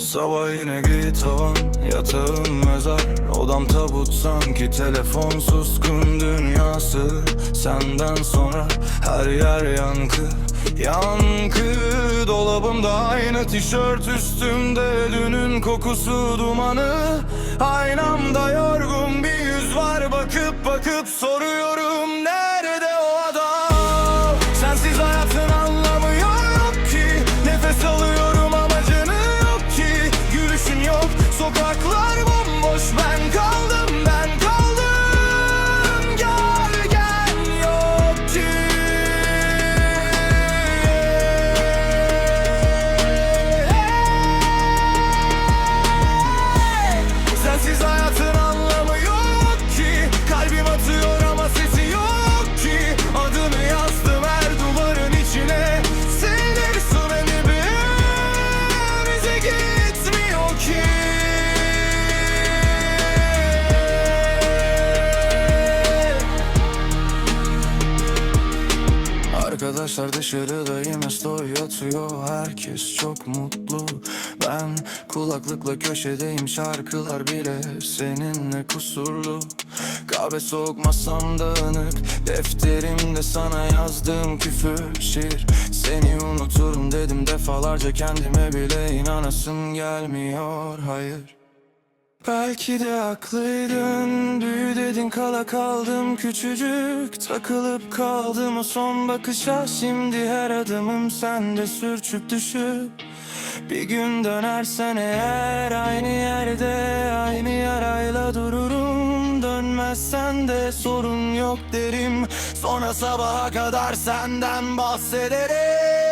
Sabah yine git havan Yatağım mezar. Odam tabut sanki telefon suskun dünyası Senden sonra her yer yankı. Yankı Dolabımda aynı tişört üstümde Dünün kokusu dumanı. Aynamda yorgun bir yüz var Bakıp bakıp soruyorum Arkadaşlar dışarıda yine story Herkes. Çok mutlu. Ben kulaklıkla köşedeyim Şarkılar bile seninle kusurlu. Kahve soğuk masam dağınık Defterimde sana yazdığım küfür şiir. Seni unuturum dedim defalarca Kendime bile inanasım gelmiyor Hayır Belki de haklıydın. Büyü dedin kala kaldım. Küçücük Takılıp kaldım. O son bakışa Şimdi her adımım sende sürçüp düşüp. Bir gün dönersen eğer aynı yerde Aynı yarayla dururum. Dönmezsen de sorun yok derim. Sonra sabaha kadar senden bahsederim